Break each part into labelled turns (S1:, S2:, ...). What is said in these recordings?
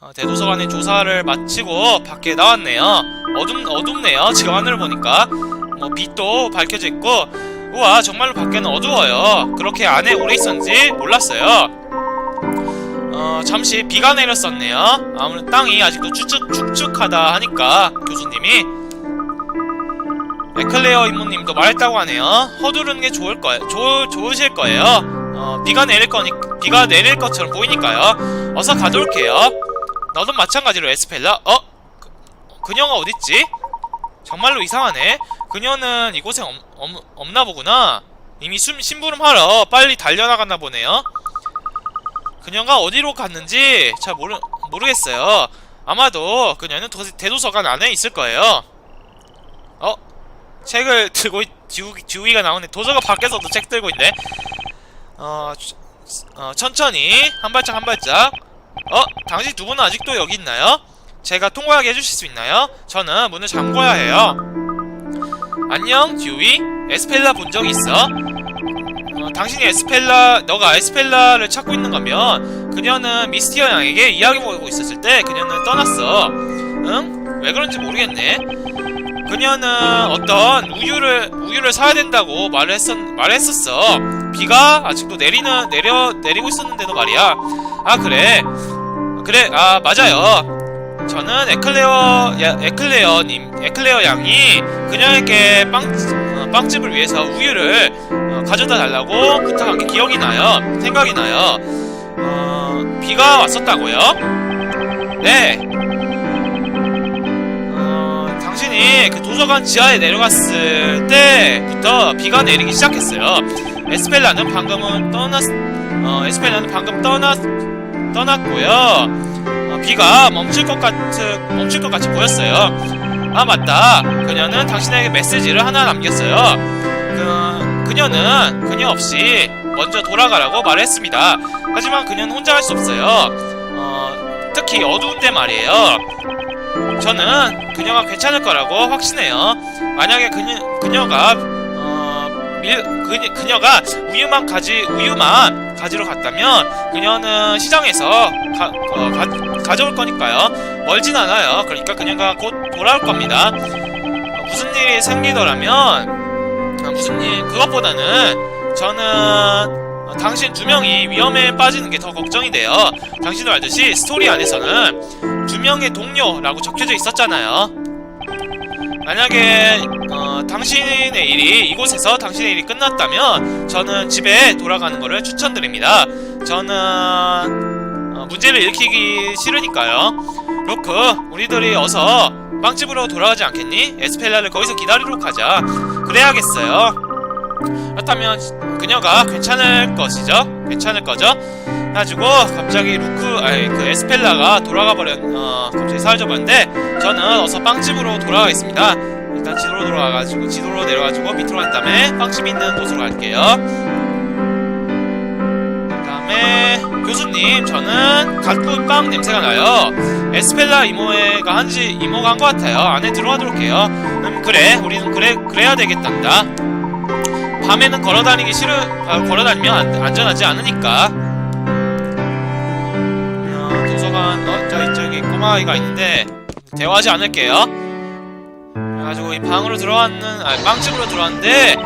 S1: 어, 대도서관의 조사를 마치고 밖에 나왔네요. 어둠 어둡네요. 지금 하늘을 보니까 뭐 빛도 밝혀져 있고 우와 정말로 밖에는 어두워요. 그렇게 안에 오래 있었는지 몰랐어요. 어, 잠시 비가 내렸었네요. 아무래도 땅이 아직도 축축, 축축하다 하니까 교수님이 에클레어 임무님도 말했다고 하네요. 허두르는 게 좋을 거예요. 좋, 좋으실 거예요. 어, 비가 내릴 거니 비가 내릴 것처럼 보이니까요. 어서 가둘게요. 너도 마찬가지로 에스펠라. 어? 그, 그녀가 어딨지? 정말로 이상하네. 그녀는 이곳에 없, 없, 없나 보구나. 이미 숨, 심부름하러 빨리 달려나갔나 보네요. 그녀가 어디로 갔는지 잘 모르, 모르겠어요. 아마도 그녀는 도, 대도서관 안에 있을 거예요. 어? 책을 들고 있, 지우, 지우이가 나오네. 도서관 밖에서도 책 들고 있네. 어, 주- 어, 천천히 한 발짝 한 발짝. 어? 당신 두 분은 아직도 여기 있나요? 제가 통과하게 해주실 수 있나요? 저는 문을 잠궈야 해요. 안녕, 듀이. 에스펠라 본 적이 있어? 어, 당신이 에스펠라, 너가 에스펠라를 찾고 있는 거면 그녀는 미스티어 양에게 이야기 보고 있었을 때 그녀는 떠났어. 응? 왜 그런지 모르겠네. 그녀는 어떤 우유를 우유를 사야 된다고 말을 했었 말했었어. 비가 아직도 내리는 내려 내리고 있었는데도 말이야. 아 그래 그래 아 맞아요. 저는 에클레어 야, 에클레어님 에클레어 양이 그녀에게 빵 어, 빵집을 위해서 우유를 어, 가져다 달라고 부탁한 게 기억이 나요. 생각이 나요. 어, 비가 왔었다고요? 네. 어, 당신이 그 도서관 지하에 내려갔을 때부터 비가 내리기 시작했어요. 에스펠라는 방금은 떠났, 어, 에스펠라는 방금 떠났, 떠났고요. 어, 비가 멈출 것 같은, 멈출 것 같이 보였어요. 아, 맞다. 그녀는 당신에게 메시지를 하나 남겼어요. 그, 그녀는 그녀 없이 먼저 돌아가라고 말했습니다. 하지만 그녀는 혼자 갈수 없어요. 어, 특히 어두운 때 말이에요. 저는 그녀가 괜찮을 거라고 확신해요. 만약에 그녀, 그녀가 어, 밀, 그녀, 그녀가 우유만 가지 우유만 가지러 갔다면 그녀는 시장에서 가, 어, 가, 가져올 거니까요. 멀진 않아요. 그러니까 그녀가 곧 돌아올 겁니다. 어, 무슨 일이 생기더라면 어, 무슨 일 그것보다는 저는 어, 당신 두 명이 위험에 빠지는 게 더 걱정이 돼요. 당신도 알듯이 스토리 안에서는 두 명의 동료라고 적혀져 있었잖아요. 만약에 어, 당신의 일이 이곳에서 당신의 일이 끝났다면 저는 집에 돌아가는 것을 추천드립니다. 저는 어, 문제를 일으키기 싫으니까요. 로크, 우리들이 어서 빵집으로 돌아가지 않겠니? 에스펠라를 거기서 기다리러 가자. 그래야겠어요. 그렇다면 그녀가 괜찮을 것이죠? 괜찮을 거죠? 해가지고 갑자기 루크 아니 그 에스펠라가 돌아가 버렸 어 갑자기 사라져 버렸는데 저는 어서 빵집으로 돌아가겠습니다. 일단 지도로 돌아가가지고 지도로 내려가지고 밑으로 간 다음에 빵집 있는 곳으로 갈게요. 그 다음에 교수님 저는 가쁜 빵 냄새가 나요. 에스펠라 이모가 한지 이모가 한 것 같아요. 안에 들어가도록 해요. 음 그래. 우리는 그래 그래야 되겠단다. 밤에는 걸어다니기 싫어 아, 걸어다니면 안, 안전하지 않으니까 꼬마 아이가 있는데 대화하지 않을게요. 그래가지고 이 방으로 들어왔는 아 빵집으로 들어왔는데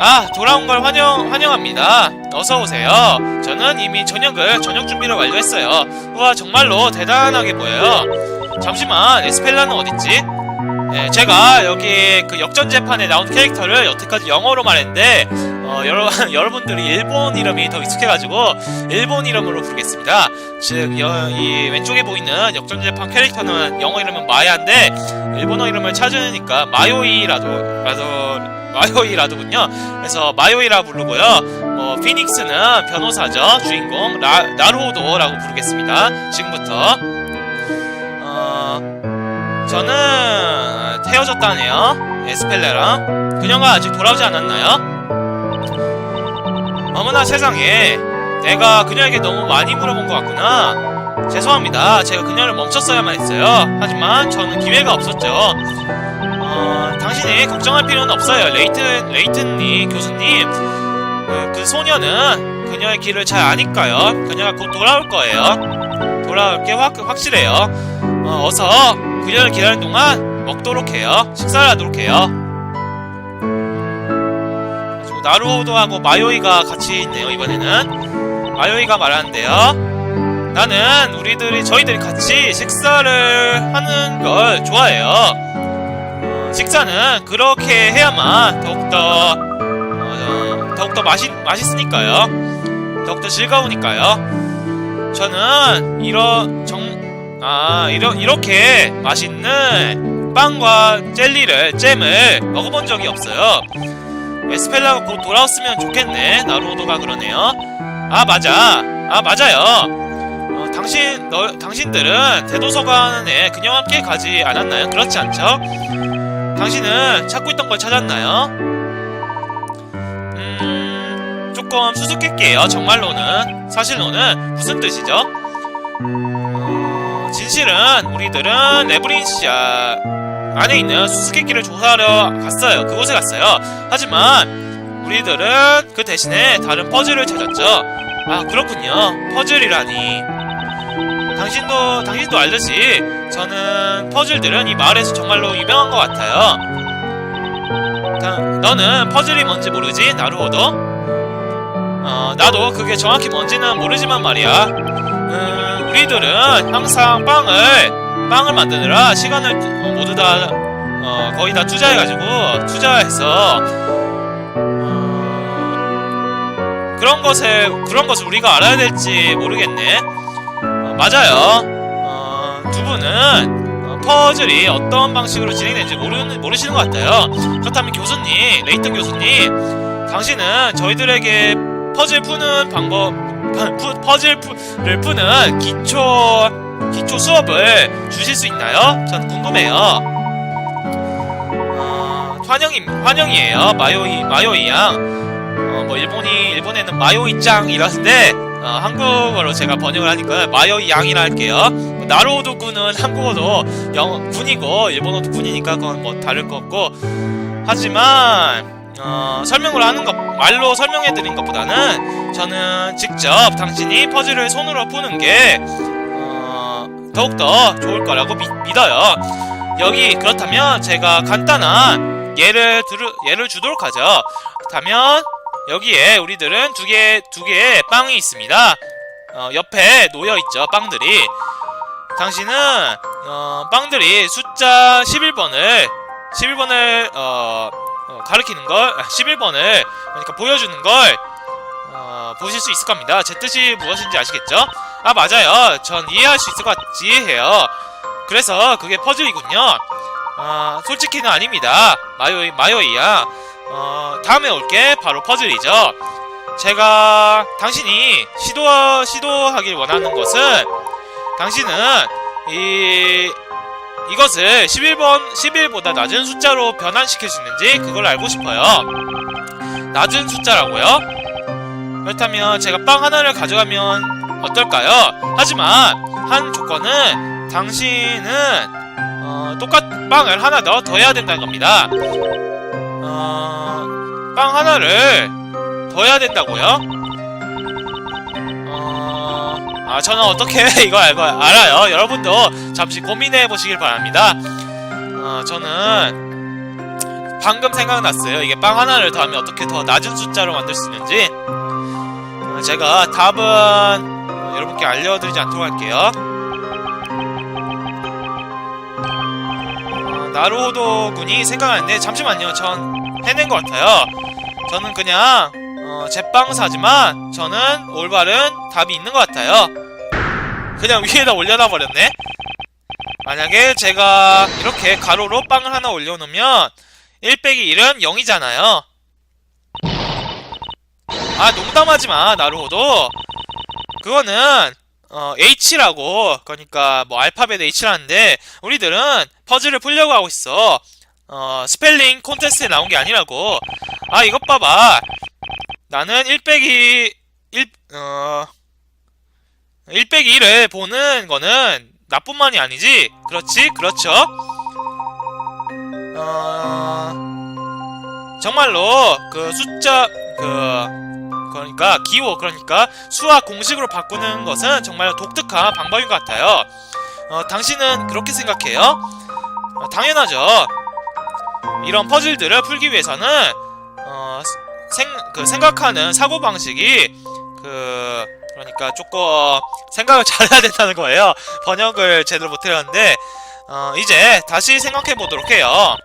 S1: 아 돌아온 걸 환영 환영합니다. 어서 오세요. 저는 이미 저녁을 저녁 준비를 완료했어요. 우와 정말로 대단하게 보여요. 잠시만 에스펠라는 어딨지? 네, 제가 여기 그 역전 재판에 나온 캐릭터를 여태까지 영어로 말했는데 어, 여러, 여러분들이 일본 이름이 더 익숙해가지고 일본 이름으로 부르겠습니다. 즉, 여, 이 왼쪽에 보이는 역전 재판 캐릭터는 영어 이름은 마야인데 일본어 이름을 찾으니까 마요이라도 라도 마요이라도군요. 그래서 마요이라 부르고요. 어, 피닉스는 변호사죠. 주인공 라, 나루호도라고 부르겠습니다. 지금부터 어, 저는 헤어졌다네요. 에스펠레랑 그녀가 아직 돌아오지 않았나요? 어머나 세상에 내가 그녀에게 너무 많이 물어본 것 같구나. 죄송합니다. 제가 그녀를 멈췄어야만 했어요. 하지만 저는 기회가 없었죠. 어, 당신이 걱정할 필요는 없어요. 레이튼 레이튼님 교수님. 그, 그 소녀는 그녀의 길을 잘 아니까요. 그녀가 곧 돌아올 거예요. 돌아올 게 확, 확실해요. 어, 어서 그녀를 기다리는 동안 먹도록 해요. 식사를 하도록 해요. 그리고 나루호도하고 마요이가 같이 있네요, 이번에는. 마요이가 말하는데요. 나는 우리들이, 저희들이 같이 식사를 하는 걸 좋아해요. 어, 식사는 그렇게 해야만 더욱더, 어, 더욱더 맛있, 맛있으니까요. 더욱더 즐거우니까요. 저는 이런 정, 아, 이러, 이렇게 맛있는 빵과 젤리를, 잼을 먹어본 적이 없어요. 에스펠라가 곧 돌아왔으면 좋겠네. 나루오도가 그러네요. 아, 맞아. 아, 맞아요. 어, 당신, 너, 당신들은 대도서관에 그녀와 함께 가지 않았나요? 그렇지 않죠? 당신은 찾고 있던 걸 찾았나요? 음, 조금 수수께끼예요. 정말로는. 사실로는 무슨 뜻이죠? 어, 진실은 우리들은 레브린시아 안에 있는 수수께끼를 조사하러 갔어요. 그곳에 갔어요. 하지만 우리들은 그 대신에 다른 퍼즐을 찾았죠. 아 그렇군요. 퍼즐이라니. 당신도 당신도 알듯이 저는 퍼즐들은 이 마을에서 정말로 유명한 것 같아요. 다- 너는 퍼즐이 뭔지 모르지 나루오도? 어 나도 그게 정확히 뭔지는 모르지만 말이야. 음, 우리들은 항상 빵을 빵을 만드느라 시간을 어, 모두 다 어, 거의 다 투자해가지고 투자해서 어, 그런 것에 그런 것을 우리가 알아야 될지 모르겠네. 어, 맞아요. 어, 두 분은 어, 퍼즐이 어떤 방식으로 진행되는지 모르 모르시는 것 같아요. 그렇다면 교수님, 레이튼 교수님, 당신은 저희들에게 퍼즐 푸는 방법, 푸- 퍼즐을 푸는 기초 기초 수업을 주실 수 있나요? 전 궁금해요. 어, 환영이 환영이에요. 마요이 마요이 양. 어, 뭐 일본이 일본에는 마요이 짱이라는데 어, 한국어로 제가 번역을 하니까 마요이 양이라 할게요. 뭐 나로도 군은 한국어도 영 군이고 일본어도 군이니까 그건 뭐 다를 것 같고 하지만 어, 설명을 하는 것 말로 설명해 드린 것보다는 저는 직접 당신이 퍼즐을 손으로 푸는 게 어, 더욱더 좋을 거라고 미- 믿어요. 여기 그렇다면 제가 간단한 예를 들 예를 주도록 하죠. 그렇다면 여기에 우리들은 두 개 두 개의 빵이 있습니다. 어, 옆에 놓여 있죠 빵들이. 당신은 어, 빵들이 숫자 11번을 11번을 어, 어, 가리키는 걸 11번을 그러니까 보여주는 걸 어, 보실 수 있을 겁니다. 제 뜻이 무엇인지 아시겠죠? 아 맞아요. 전 이해할 수 있을 것 같, 이해해요. 그래서 그게 퍼즐이군요. 아 솔직히는 아닙니다. 마요이 마요이야. 어 다음에 올게 바로 퍼즐이죠. 제가 당신이 시도 시도하길 원하는 것은 당신은 이 이것을 11번 11보다 낮은 숫자로 변환시킬 수 있는지 그걸 알고 싶어요. 낮은 숫자라고요? 그렇다면 제가 빵 하나를 가져가면 어떨까요? 하지만 한 조건은 당신은 어, 똑같 빵을 하나 더 더해야 된다는 겁니다. 어, 빵 하나를 더해야 된다고요? 어, 아 저는 어떻게 이거 알고 알아요. 여러분도 잠시 고민해 보시길 바랍니다. 어, 저는 방금 생각났어요. 이게 빵 하나를 더하면 어떻게 더 낮은 숫자로 만들 수 있는지. 어, 제가 답은 어, 여러분께 알려드리지 않도록 할게요. 어, 나루호도 군이 생각하는데 잠시만요. 전 해낸 것 같아요. 저는 그냥 어, 제빵사지만 저는 올바른 답이 있는 것 같아요. 그냥 위에다 올려놔 버렸네. 만약에 제가 이렇게 가로로 빵을 하나 올려놓으면 1 빼기 1은 0이잖아요. 아 농담하지 마 나루호도. 그거는 어, H라고 그러니까 뭐 알파벳 H라는데 우리들은 퍼즐을 풀려고 하고 있어. 어, 스펠링 콘테스트에 나온 게 아니라고. 아 이것 봐봐. 나는 1 빼기 1 어. 1 빼기 1을 보는 거는 나뿐만이 아니지. 그렇지? 그렇죠? 어... 정말로 그 숫자 그, 그러니까 기호 그러니까 수학 공식으로 바꾸는 것은 정말 독특한 방법인 것 같아요. 어, 당신은 그렇게 생각해요? 어, 당연하죠. 이런 퍼즐들을 풀기 위해서는 어, 생, 그 생각하는 사고 방식이 그 그러니까 조금 생각을 잘해야 된다는 거예요. 번역을 제대로 못해봤는데 어, 이제 다시 생각해 보도록 해요.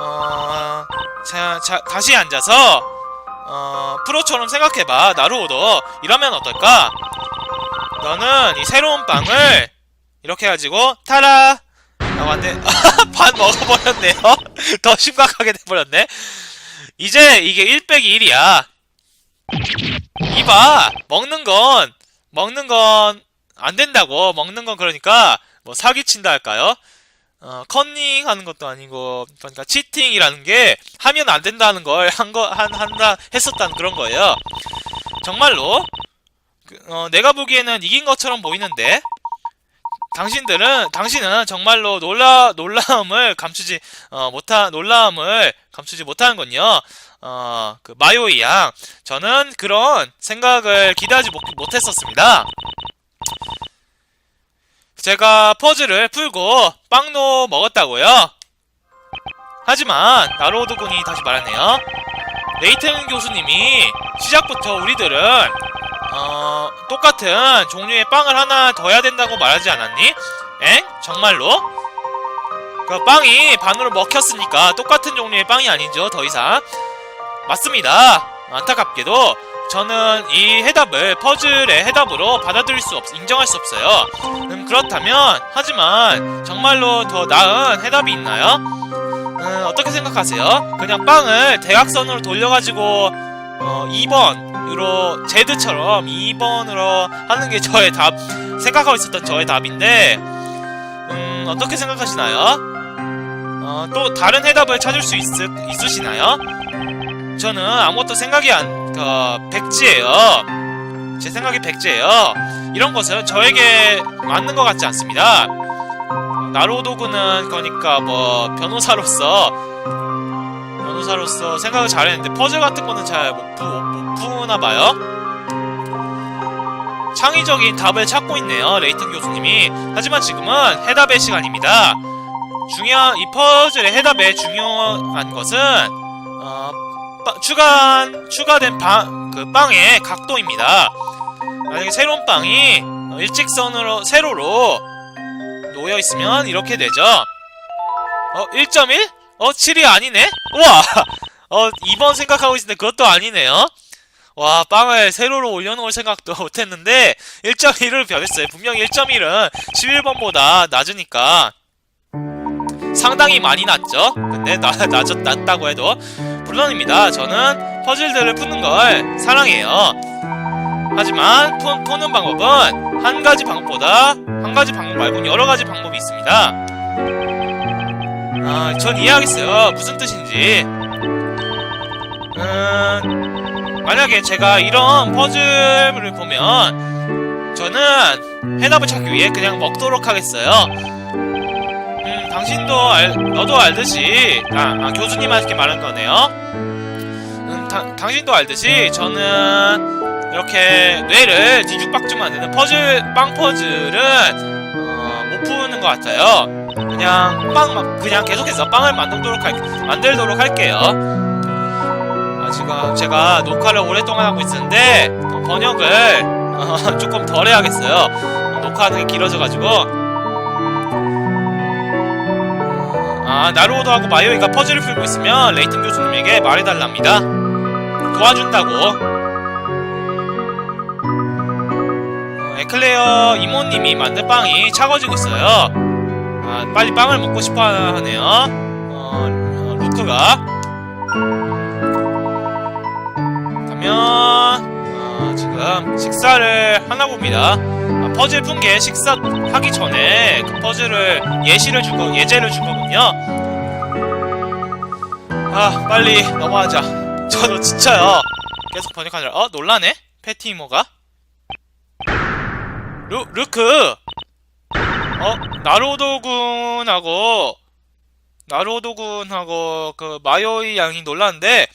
S1: 어, 자, 자, 다시 앉아서 어, 프로처럼 생각해봐. 나루오도 이러면 어떨까? 너는 이 새로운 빵을 이렇게 해가지고 타라 라고 한데 반 먹어버렸네요. 더 심각하게 돼버렸네. 이제 이게 1 빼기 1이야. 이봐 먹는 건 먹는 건 안 된다고 먹는 건 그러니까 뭐 사기친다 할까요? 어, 컨닝 하는 것도 아니고 그러니까 치팅이라는 게 하면 안 된다는 걸 한 거 한 한다 했었다는 그런 거예요. 정말로 그, 어, 내가 보기에는 이긴 것처럼 보이는데 당신들은 당신은 정말로 놀라 놀라움을 감추지 어, 못한 놀라움을 감추지 못하는군요. 어, 그 마요이 양 저는 그런 생각을 기대하지 못, 못했었습니다. 제가 퍼즐을 풀고 빵도 먹었다고요. 하지만 나로우드 군이 다시 말하네요. 레이튼 교수님이 시작부터 우리들은 어, 똑같은 종류의 빵을 하나 더 해야 된다고 말하지 않았니? 엥? 정말로? 그 빵이 반으로 먹혔으니까 똑같은 종류의 빵이 아니죠, 더 이상. 맞습니다. 안타깝게도 저는 이 해답을 퍼즐의 해답으로 받아들일 수 없, 인정할 수 없어요. 음, 그렇다면, 하지만 정말로 더 나은 해답이 있나요? 음, 어떻게 생각하세요? 그냥 빵을 대각선으로 돌려가지고 어, 2번 으로 제드처럼 2번으로 하는 게 저의 답 생각하고 있었던 저의 답인데 음, 어떻게 생각하시나요? 어, 또 다른 해답을 찾을 수 있, 있으시나요? 저는 아무것도 생각이 안, 그, 백지예요. 제 생각이 백지예요. 이런 것은 저에게 맞는 것 같지 않습니다. 나로도구는 그러니까 뭐 변호사로서 변호사로서 생각을 잘했는데 퍼즐 같은 거는 잘못못 푸나 봐요. 창의적인 답을 찾고 있네요, 레이튼 교수님이. 하지만 지금은 해답의 시간입니다. 중요한 이 퍼즐의 해답의 중요한 것은 어, 빠- 추가한 추가된 빵, 그 빵의 각도입니다. 만약에 새로운 빵이 어, 일직선으로 세로로 놓여 있으면 이렇게 되죠. 어, 1.1? 어, 7이 아니네? 우와! 어, 2번 생각하고 있는데 그것도 아니네요. 와, 빵을 세로로 올려놓을 생각도 못했는데 1.1을 변했어요. 분명히 1.1은 11번보다 낮으니까 상당히 많이 낮죠? 근데 나, 낮았, 낮다고 해도 물론입니다. 저는 퍼즐들을 푸는 걸 사랑해요. 하지만 푸, 푸는 방법은 한 가지 방법보다 한 가지 방법 말고 여러 가지 방법이 있습니다. 아, 전 이해하겠어요. 무슨 뜻인지. 음, 만약에 제가 이런 퍼즐을 보면 저는 해답을 찾기 위해 그냥 먹도록 하겠어요. 음, 당신도 알, 너도 알듯이, 아, 아, 교수님한테 말한 거네요. 음, 다- 당신도 알듯이 저는 이렇게 뇌를 뒤죽박죽 만드는 퍼즐, 빵 퍼즐은 어, 못 푸는 것 같아요. 그냥 빵, 막- 그냥 계속해서 빵을 만들도록 할, 만들도록 할게요. 아, 지금 제가 녹화를 오랫동안 하고 있었는데 어, 번역을 어, 조금 덜 해야겠어요. 어, 녹화하는 게 길어져가지고. 아, 나루오도하고 마요이가 퍼즐을 풀고 있으면 레이튼 교수님에게 말해달랍니다. 도와준다고. 어, 에클레어 이모님이 만든 빵이 차가워지고 있어요. 아, 빨리 빵을 먹고 싶어 하네요. 어, 어, 루크가. 가면, 어, 지금 식사를 하나 봅니다. 아, 퍼즐 푼 게 식사 하기 전에 그 퍼즐을 예시를 준 거, 예제를 준 거군요. 아, 빨리 넘어가자. 저도 지쳐요. 계속 번역하느라. 어, 놀라네? 패티 이모가? 루, 루크! 어, 나로도 군하고, 나로도 군하고, 그, 마요이 양이 놀랐는데,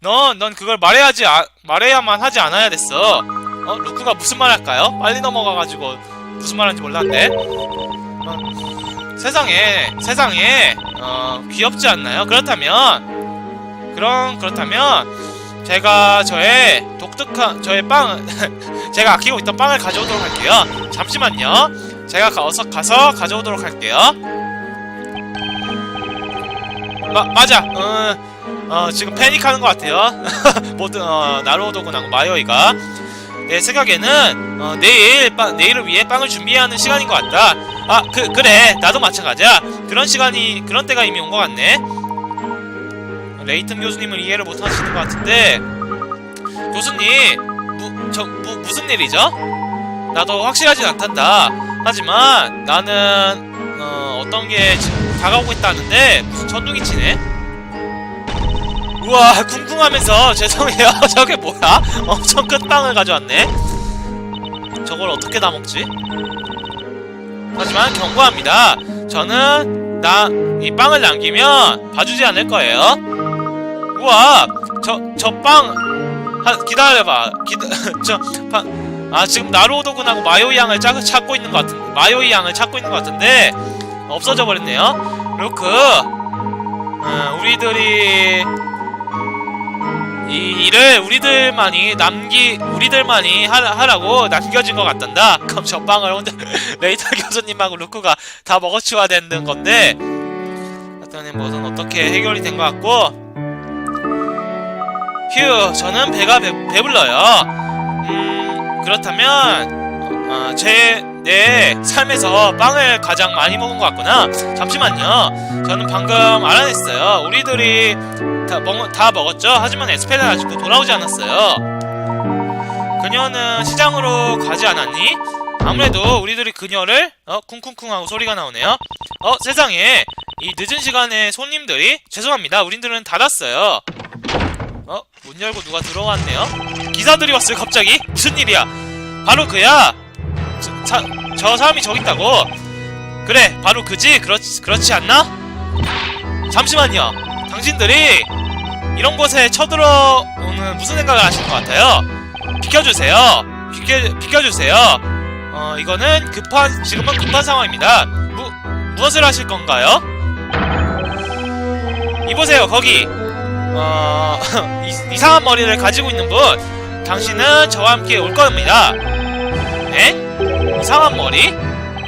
S1: 넌, 넌 그걸 말해야지, 아, 말해야만 하지 않아야 됐어. 어, 루크가 무슨 말 할까요? 빨리 넘어가가지고 무슨 말 하는지 몰랐는데. 어, 세상에, 세상에, 어, 귀엽지 않나요? 그렇다면, 그럼, 그렇다면, 제가 저의 독특한, 저의 빵, 제가 아끼고 있던 빵을 가져오도록 할게요. 잠시만요. 제가 가, 어서 가서 가져오도록 할게요. 마, 맞아. 어, 어, 지금 패닉하는 것 같아요. 모든 어, 나로도군하고 마요이가 내 생각에는 어, 내일 빵, 내일을 위해 빵을 준비하는 시간인 것 같다. 아, 그 그래. 나도 마찬가지야. 그런 시간이 그런 때가 이미 온 것 같네. 레이튼 교수님은 이해를 못 하시는 것 같은데 교수님 무, 저, 무, 무슨 일이죠? 나도 확실하진 않단다. 하지만 나는 어, 어떤 게 다가오고 있다는데 무슨 전동이 치네? 우와 쿵쿵하면서 죄송해요 저게 뭐야? 엄청 큰 빵을 가져왔네 저걸 어떻게 다 먹지? 하지만 경고합니다 저는 나 이 빵을 남기면 봐주지 않을 거예요 우와 저 저빵 기다려봐 기다 저 아 지금 나로도군하고 마요이 양을 짜, 찾고 있는 것 같은 마요이 양을 찾고 있는 것 같은데 없어져 버렸네요 루크 어, 우리들이 이 일을 우리들만이 남기 우리들만이 하, 하라고 남겨진 것 같단다. 그럼 저 빵을 혼자 레이터 교수님하고 루크가 다 먹어치워야 되는 건데 일단은 뭐든 어떻게 해결이 된 것 같고 휴 저는 배가 배, 배불러요. 음 그렇다면 어, 제내 삶에서 빵을 가장 많이 먹은 것 같구나. 잠시만요. 저는 방금 알아냈어요. 우리들이 다, 먹, 다 먹었죠? 하지만 에스페라 아직도 돌아오지 않았어요. 그녀는 시장으로 가지 않았니? 아무래도 우리들이 그녀를 어 쿵쿵쿵 하고 소리가 나오네요. 어 세상에 이 늦은 시간에 손님들이 죄송합니다. 우리들은 닫았어요. 어 문 열고 누가 들어왔네요. 기사들이 왔어요 갑자기 무슨 일이야? 바로 그야. 저, 사, 저 사람이 저기 있다고. 그래 바로 그지? 그렇지 그렇지 않나? 잠시만요. 당신들이 이런 곳에 쳐들어오는 무슨 생각을 하시는 것 같아요? 비켜주세요. 비켜 비켜주세요. 어 이거는 급한 지금은 급한 상황입니다. 무 무엇을 하실 건가요? 이보세요 거기 어 이, 이상한 머리를 가지고 있는 분 당신은 저와 함께 올 겁니다. 네? 이상한 머리?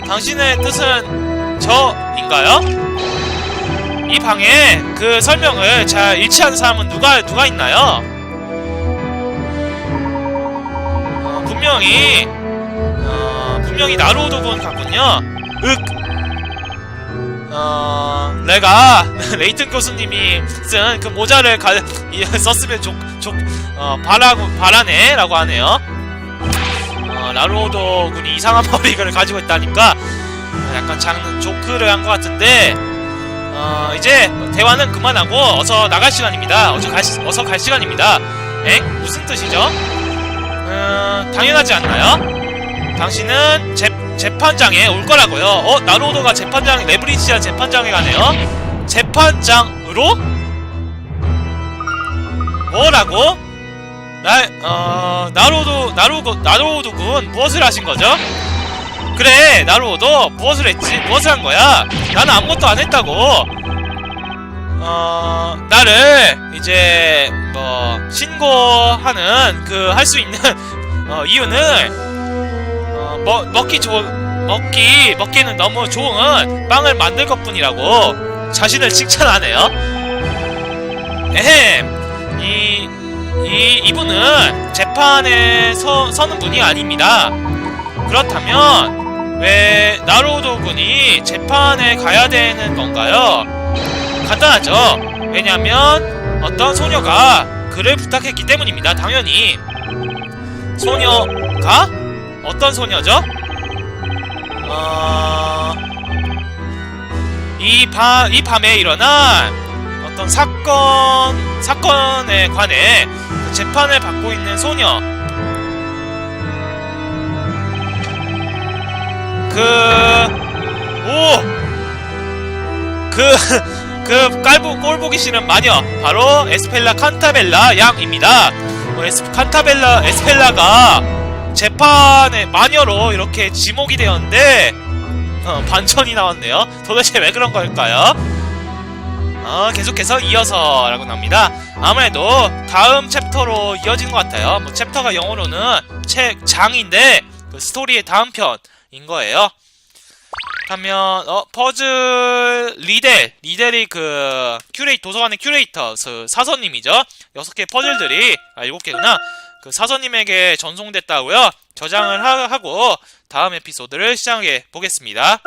S1: 당신의 뜻은 저인가요? 이 방에 그 설명을 잘 일치하는 사람은 누가 누가 있나요? 어, 분명히 어, 분명히 나루오도군 같군요. 윽. 어, 내가 레이튼 교수님이 쓴 그 모자를 가, 이, 썼으면 좋, 좋, 어, 바라고 바라네 라고 하네요. 어, 나루오도 군이 이상한 머리를 가지고 있다니까 약간 장난 조크를 한 것 같은데 어, 이제 대화는 그만하고 어서 나갈 시간입니다. 어서 갈, 시- 어서 갈 시간입니다. 엥? 무슨 뜻이죠? 음, 당연하지 않나요? 당신은 재, 재판장에 올 거라고요. 어, 나로도가 재판장, 레브리지아 재판장에 가네요. 재판장으로? 뭐라고? 나, 어, 나로도, 나로도, 나로도군 무엇을 하신 거죠? 그래 나루오도 무엇을 했지? 무엇을 한 거야? 나는 아무것도 안 했다고 어... 나를 이제 뭐 신고하는 그 할 수 있는 어, 이유는 어, 먹, 먹기 좋 먹기 먹기는 너무 좋은 빵을 만들 것뿐이라고 자신을 칭찬하네요 에헴 이, 이 이분은 재판에 서, 서는 분이 아닙니다 그렇다면 왜 나로도 군이 재판에 가야 되는 건가요? 간단하죠. 왜냐면 어떤 소녀가 그를 부탁했기 때문입니다. 당연히 소녀가 어떤 소녀죠? 어... 이, 밤, 이 밤에 일어난 어떤 사건 사건에 관해 재판을 받고 있는 소녀 그, 오! 그, 그 깔보 꼴 보기 싫은 마녀 바로 에스펠라 칸타벨라 양입니다. 어, 에스, 칸타벨라 에스펠라가 재판의 마녀로 이렇게 지목이 되었는데 어, 반전이 나왔네요. 도대체 왜 그런 걸까요? 어, 계속해서 이어서 라고 나옵니다. 아무래도 다음 챕터로 이어지는 것 같아요. 뭐 챕터가 영어로는 책 장인데 그 스토리의 다음 편인 거예요. 하면 어 퍼즐 리델 리델이 그 큐레이 도서관의 큐레이터 그 사서님이죠. 여섯 개 퍼즐들이 아 일곱 개구나. 그 사서님에게 전송됐다고요. 저장을 하, 하고 다음 에피소드를 시작해 보겠습니다.